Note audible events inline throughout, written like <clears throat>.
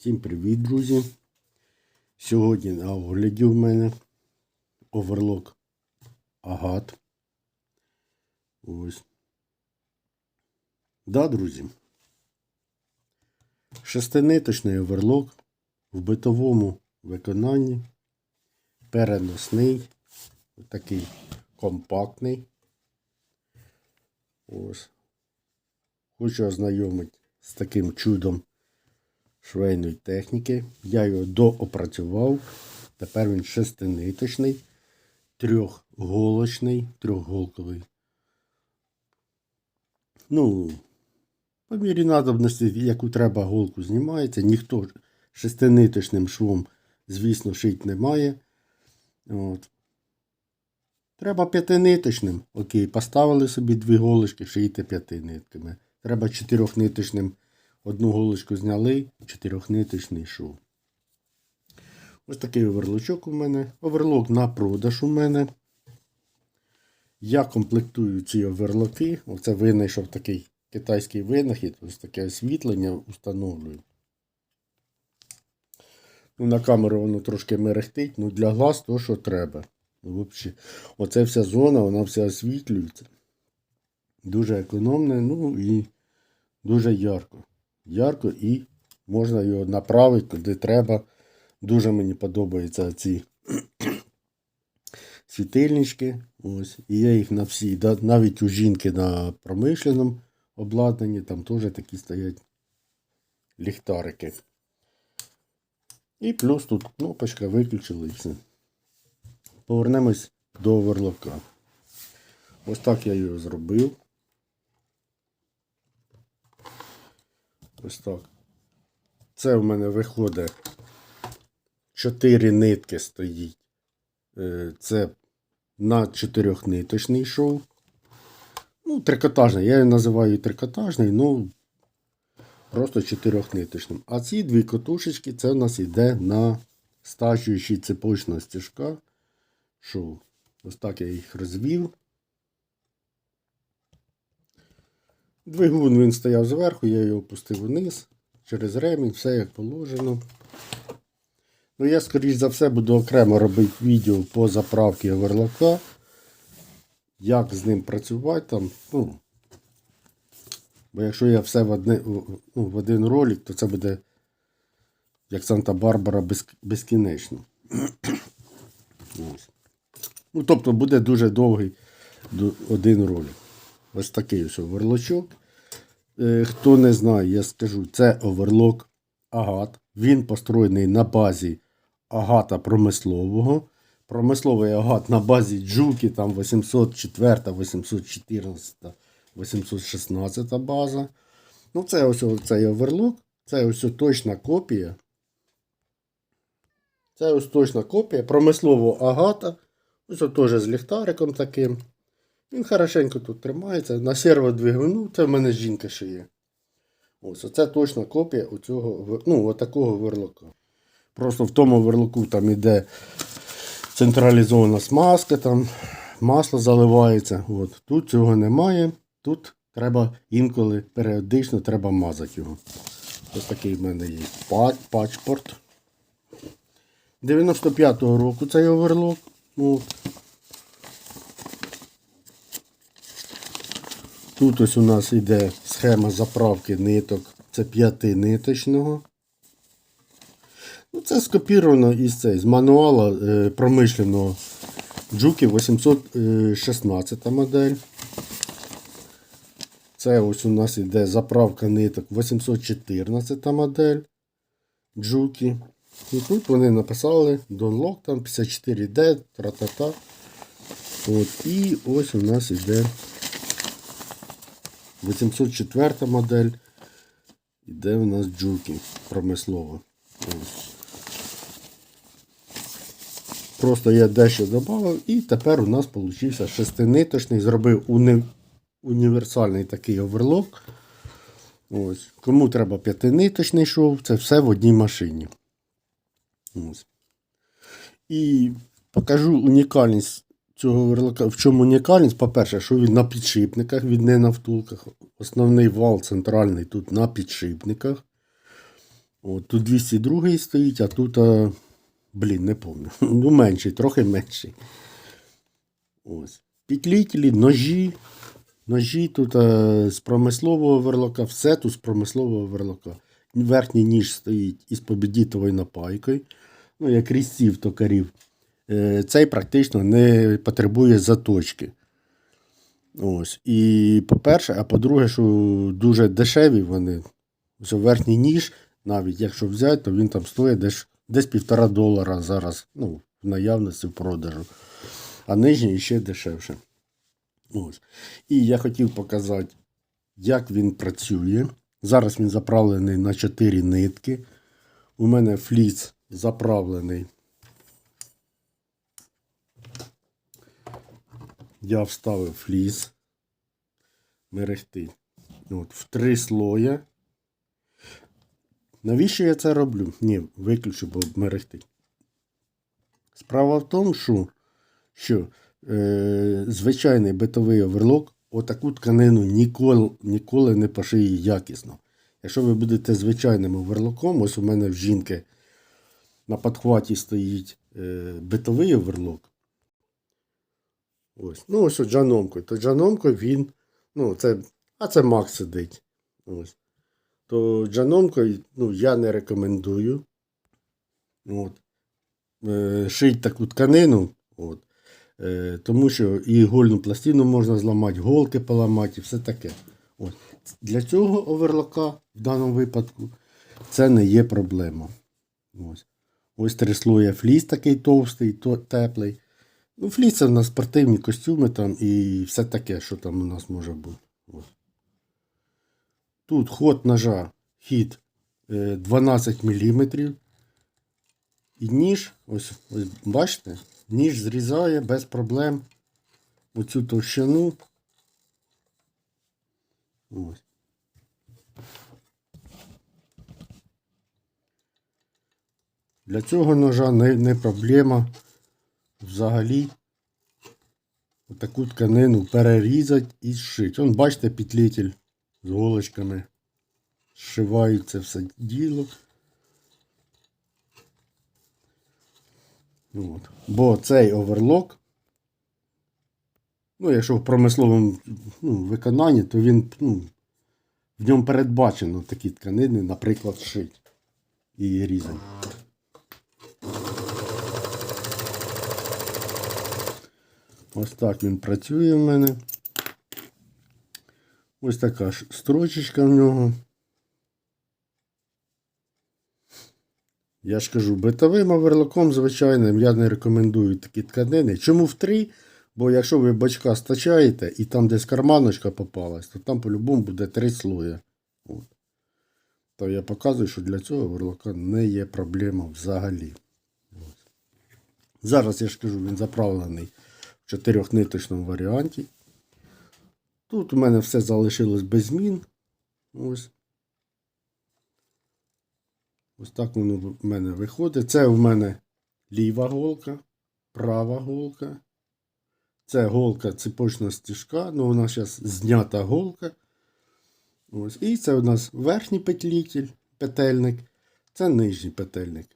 Всім привіт, друзі! Сьогодні на огляді в мене оверлок Агат. Ось. Да, друзі. Шестиниточний оверлок в битовому виконанні. Переносний. Такий компактний. Ось. Хочу ознайомити з таким чудом швейної техніки. Я його доопрацював. Тепер він шестиниточний, трьохголочний, трьохголковий. Ну, по мірі надобності, яку треба голку знімається. Ніхто шестиниточним швом, звісно, шить не має. От. Треба п'ятиниточним. Окей, поставили собі дві голочки, шийте п'яти нитками. Треба чотирьохниточним. Одну голочку зняли, чотирьохниточний шов. Ось такий оверлочок у мене. Оверлок на продаж у мене. Я комплектую ці оверлоки. Оце винайшов такий китайський винахід. Ось таке освітлення встановлюю. Ну, на камеру воно трошки мерехтить, ну для глаз то, що треба. Ну, взагалі, оце вся зона, вона вся освітлюється. Дуже економне, ну і дуже ярко. Ярко і можна його направити куди треба. Дуже мені подобаються ці <clears throat> світильнички. Ось. І я їх на всі, навіть у жінки на промишленому обладнанні, там теж такі стоять ліхтарики. І плюс тут кнопочка виключили і все. Повернемось до оверлока. Ось так я його зробив. Ось так. Це в мене виходить 4 нитки стоїть. Е, Це на чотирьохниточний шов. Ну, трикотажний. Я його називаю трикотажний, ну просто чотирьохниточним. А ці дві котушечки це у нас йде на стачуючий цепочного стежка шов. Ось так я їх розвів. Двигун він стояв зверху, я його опустив вниз, через ремінь, все як положено. Ну, я, скоріш за все, буду окремо робити відео по заправці оверлока. Як з ним працювати там. Ну, бо якщо я все в, одне, ну, в один ролик, то це буде як Санта-Барбара без, безкінечно. <clears throat> Ось. Ну, тобто буде дуже довгий один ролик. Ось такий ось оверлочок. Е, Хто не знає, я скажу, це оверлок Агат. Він построєний на базі агата промислового. Промисловий агат на базі джуки, там 804, 814, 816 база. Ну, це ось цей оверлок. Це ось точна копія. Це ось точна копія промислового агата. Ось теж з ліхтариком таким. Він хорошенько тут тримається. На серводвигуну це в мене жінка шиє. Ось, оце точна копія оцього, ну, отакого верлока. Просто в тому верлоку там іде централізована смазка, там масло заливається. От. Тут цього немає. Тут треба інколи періодично треба мазати його. Ось такий в мене є пачпорт. 95-го року цей оверлок. От. Тут ось у нас йде схема заправки ниток. Це п'ятиниточного. Ну, це скопіровано із цей, з мануала е, промишленого Джуки 816 модель. Це ось у нас йде заправка ниток 814 модель Джуки. І тут вони написали Donlock там 54D, тра-та-та. От, і ось у нас йде 804 модель. Іде у нас джуки промислова. Ось. Просто я дещо додав і тепер у нас вийшов шестиниточний, зробив уни... універсальний такий оверлок. Ось. Кому треба п'ятиниточний шов, це все в одній машині. Ось. І покажу унікальність цього верлока. В чому унікальність? По-перше, що він на підшипниках, він не на втулках. Основний вал центральний тут на підшипниках. От, тут 202 стоїть, а тут, а, блін, не пам'ятаю. <laughs> Ну, менший, трохи менший. Ось. Петлітелі, ножі. Ножі тут а, з промислового верлока, все тут з промислового верлока. Верхній ніж стоїть із побідітовою напайкою. Ну, як різців токарів. Е, Цей практично не потребує заточки. Ось. І по-перше, а по-друге, що дуже дешеві вони. Ось верхній ніж, навіть якщо взяти, то він там стоїть десь, десь півтора долара зараз. Ну, в наявності в продажу. А нижній ще дешевше. Ось. І я хотів показати, як він працює. Зараз він заправлений на 4 нитки. У мене фліс заправлений. Я вставив фліс. Мерехтить. От, в три слоя. Навіщо я це роблю? Ні, виключу, бо мерехтить. Справа в тому, що, що е, звичайний битовий оверлок отаку тканину ніколи, ніколи не пошиє якісно. Якщо ви будете звичайним оверлоком, ось у мене в жінки на подхваті стоїть е, битовий оверлок. Ось. Ну, ось от джаномко. То джаномко він. Ну, це, а це Макс сидить. Ось. То джаномко ну, я не рекомендую. От. Е, шить таку тканину. От. Е, тому що і гольну пластину можна зламати, голки поламати і все таке. От. Для цього оверлока в даному випадку це не є проблема. Ось. Ось три слоя фліс такий товстий, то, теплий. Ну, фліс це на спортивні костюми там і все таке, що там у нас може бути. Ось. Тут ход ножа, хід е, 12 мм. І ніж, ось, ось бачите, ніж зрізає без проблем оцю товщину. Ось. Для цього ножа не, не проблема взагалі таку тканину перерізати і зшити. Вон, бачите, петлитель з голочками. Зшивають це все діло. От. Бо цей оверлок, ну, якщо в промисловому ну, виконанні, то він ну, в ньому передбачено такі тканини, наприклад, шить і різати. Ось так він працює в мене. Ось така ж строчечка в нього. Я ж кажу, битовим оверлоком звичайним я не рекомендую такі тканини. Чому в три? Бо якщо ви бачка стачаєте і там десь карманочка попалась, то там по-любому буде три слоя. От. То я показую, що для цього оверлока не є проблема взагалі. Зараз я ж кажу, він заправлений чотирьохниточному варіанті. Тут у мене все залишилось без змін. Ось. Ось так воно в мене виходить. Це в мене ліва голка, права голка. Це голка цепочна стіжка, ну вона зараз знята голка. Ось. І це у нас верхній петлітель, петельник, це нижній петельник.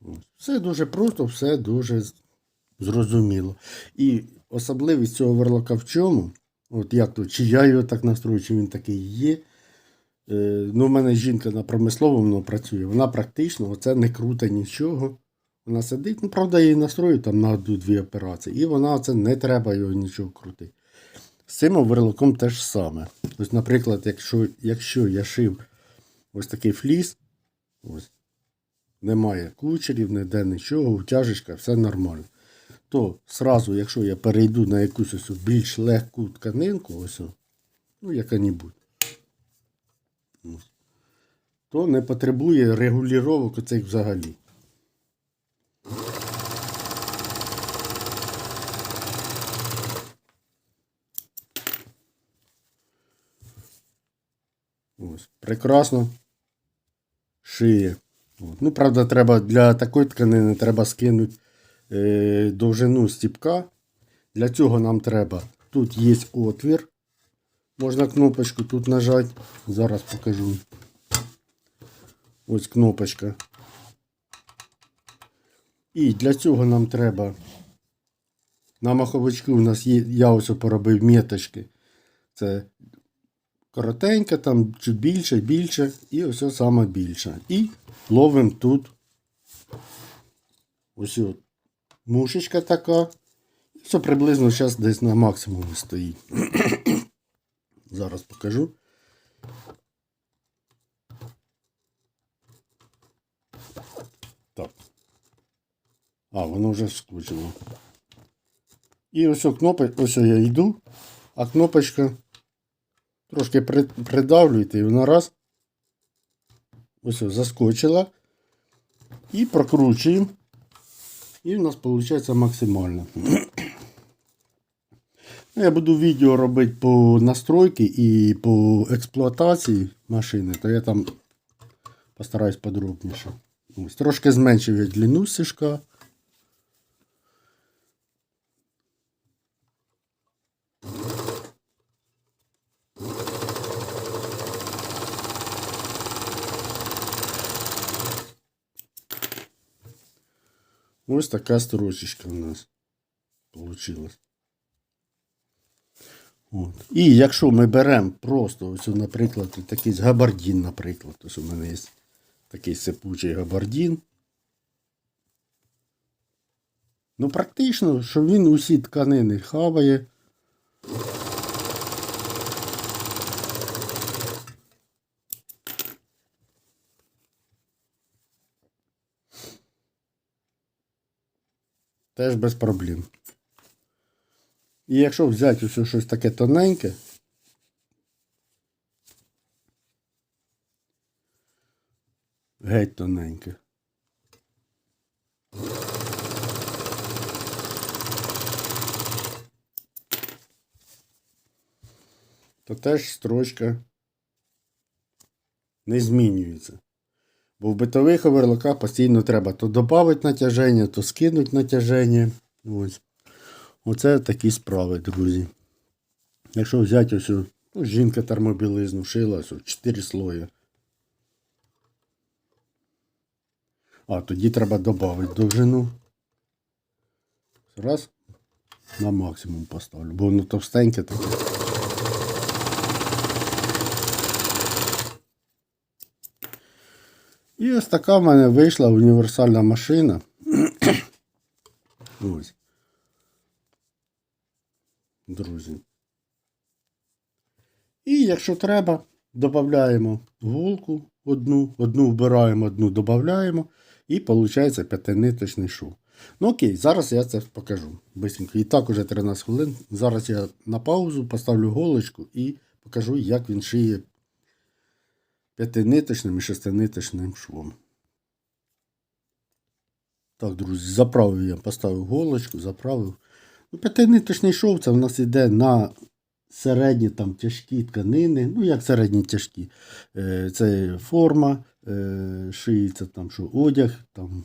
Ось. Все дуже просто, все дуже зрозуміло. І особливість цього верлока в чому? От як тут, чи я його так настрою, чи він такий є. Е, ну, в мене жінка на промисловому працює, вона практично оце не крута нічого. Вона сидить, ну, правда, її настрою там на одну-дві операції. І вона це не треба його нічого крутити. З цим оверлоком теж саме. Ось, наприклад, якщо, якщо я шив ось такий фліс, ось, немає кучерів, ніде нічого, утяжечка, все нормально. То сразу, якщо я перейду на якусь ось більш легку тканинку, ось, ну, яка-небудь, то не потребує регулювання оцих взагалі. Ось, прекрасно шиє. От. Ну, правда, треба для такої тканини треба скинути довжину стіпка. Для цього нам треба. Тут є отвір. Можна кнопочку тут нажати. Зараз покажу. Ось кнопочка. І для цього нам треба. На маховичку у нас є, я ось поробив меточки. Це коротенька, там чуть більше, більше, і ось саме більше. І ловимо тут ось от мушечка така. Все приблизно зараз десь на максимумі стоїть. <coughs> Зараз покажу. Так. А, воно вже скручено. І ось кнопка, ось я йду, а кнопочка трошки при, придавлюєте, і вона раз. Ось заскочила. І прокручуємо. І в нас виходить максимально. Ну, Я буду відео робити по настройці і по експлуатації машини, то я там постараюсь подробніше. Ось, трошки зменшив я длину стежка. Ось така строчечка у нас получилась. От. І якщо ми беремо просто, ось, наприклад, такий габардін, наприклад, ось у мене є такий сипучий габардін. Ну, практично, що він усі тканини хаває. Теж без проблем. І якщо взяти ось щось таке тоненьке, геть тоненьке. То теж строчка не змінюється. Бо в битових оверлоках постійно треба то додати натяження, то скинути натяження. Ось. Оце такі справи, друзі. Якщо взяти ось, ну, жінка термобілизну шила, ось 4 слої. А, тоді треба додати довжину. Раз. На максимум поставлю, бо воно товстеньке таке. І ось така в мене вийшла універсальна машина. <clears throat> Ось. Друзі. І якщо треба, додаємо голку одну, одну вбираємо, одну додаємо. І виходить п'ятиниточний шов. Ну окей, зараз я це покажу. Бисенько. І так уже 13 хвилин. Зараз я на паузу поставлю голочку і покажу, як він шиє п'ятиниточним і шестиниточним швом. Так, друзі, заправив я, поставив голочку, заправив. Ну, п'ятиниточний шов це в нас йде на середні там тяжкі тканини. Ну, як середні тяжкі. Е, Це форма, е, шиється там, що одяг там,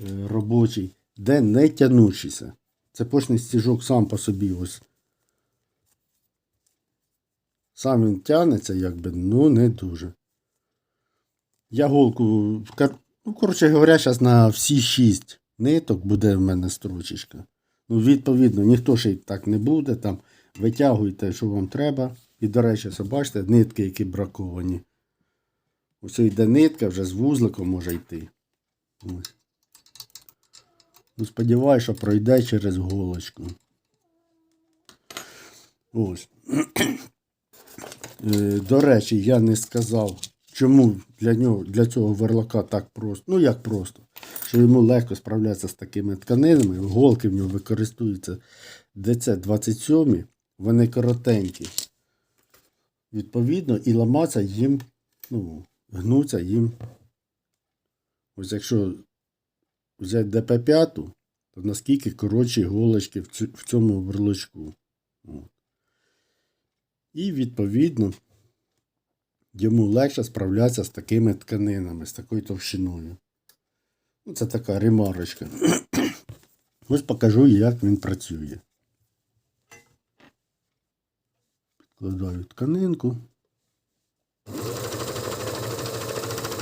е, робочий, де не тянучийся. Цепочний стіжок сам по собі ось. Сам він тягнеться, якби, ну не дуже. Я голку, ну, коротше говоря, зараз на всі шість ниток буде в мене строчечка. Ну, відповідно, ніхто ще й так не буде. Там витягуйте, що вам треба. І, до речі, бачите, нитки, які браковані. Ось йде нитка, вже з вузликом може йти. Ось. Ну, сподіваюся, що пройде через голочку. Ось. <clears throat> Е, До речі, я не сказав, чому для нього, для цього верлака так просто. Ну як просто. Що йому легко справлятися з такими тканинами. Голки в нього використовуються ДЦ-27, вони коротенькі. Відповідно, і ламатися їм, ну, гнуться їм. Ось якщо взяти ДП5, то наскільки коротші голочки в цьому верлочку. І відповідно йому легше справлятися з такими тканинами, з такою товщиною. Ну, це така ремарочка. <clears throat> Ось покажу, як він працює. Підкладаю тканинку.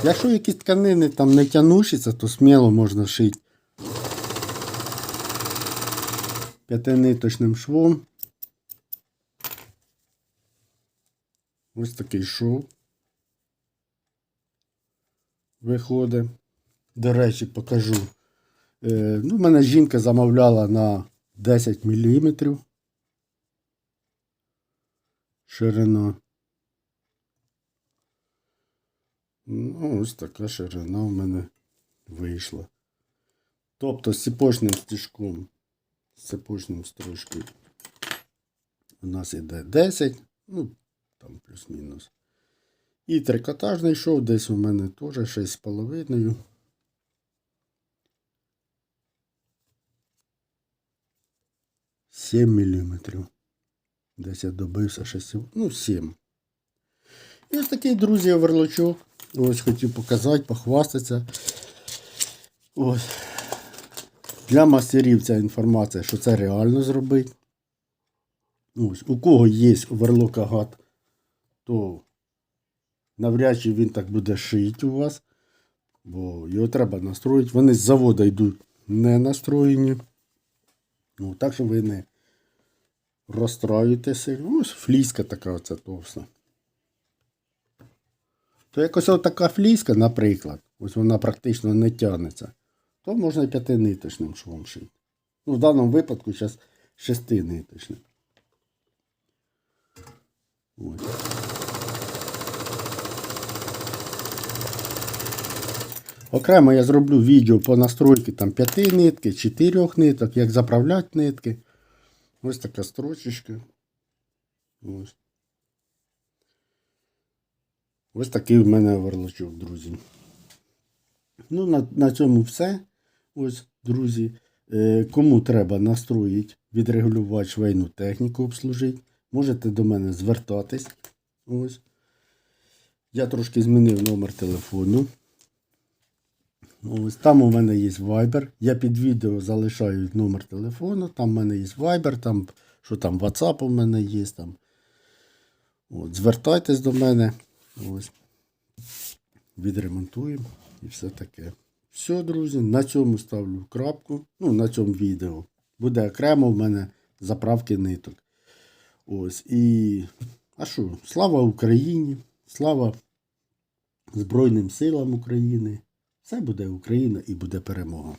Якщо якісь тканини там не тянушаться, то сміло можна шити п'ятиниточним швом. Ось такий шов. Виходить. До речі, покажу. Е, ну, мене жінка замовляла на 10 мм. Ширина. Ну, ось така ширина в мене вийшла. Тобто з ціпочним стіжком, з ціпочним стружкою у нас іде 10, ну, там плюс-мінус. І трикотажний йшов десь у мене теж 6,5. Сім міліметрів. Десь я добився 6, ну 7. І ось такий, друзі, оверлочок. Ось хотів показати, похвастатися. Ось. Для мастерів ця інформація, що це реально зробити. Ось. У кого є оверлок агат, то навряд чи він так буде шити у вас. Бо його треба настроїти. Вони з заводу йдуть не настроєні. Ну, так що ви не розстроюєтеся. Ось фліска така оця товста. То якось така фліска, наприклад, ось вона практично не тягнеться, то можна і п'ятиниточним швом шити. Ну, в даному випадку зараз шестиниточним. Ось. Окремо я зроблю відео по настройки там 5 нитки, 4 ниток, як заправляти нитки. Ось така строчечка. Ось. Ось такий в мене оверлочок, друзі. Ну, на, на цьому все. Ось, друзі. Е, кому треба настроїти, відрегулювати швейну техніку, обслужити, можете до мене звертатись. Ось. Я трошки змінив номер телефону. Ось там у мене є Viber. Я під відео залишаю номер телефону. Там у мене є Viber, там, що там WhatsApp у мене є. Там. От, звертайтесь до мене. Ось. Відремонтуємо і все таке. Все, друзі, на цьому ставлю крапку. Ну, на цьому відео. Буде окремо в мене заправки ниток. Ось. І. А що? Слава Україні! Слава Збройним силам України! Все буде Україна і буде перемога.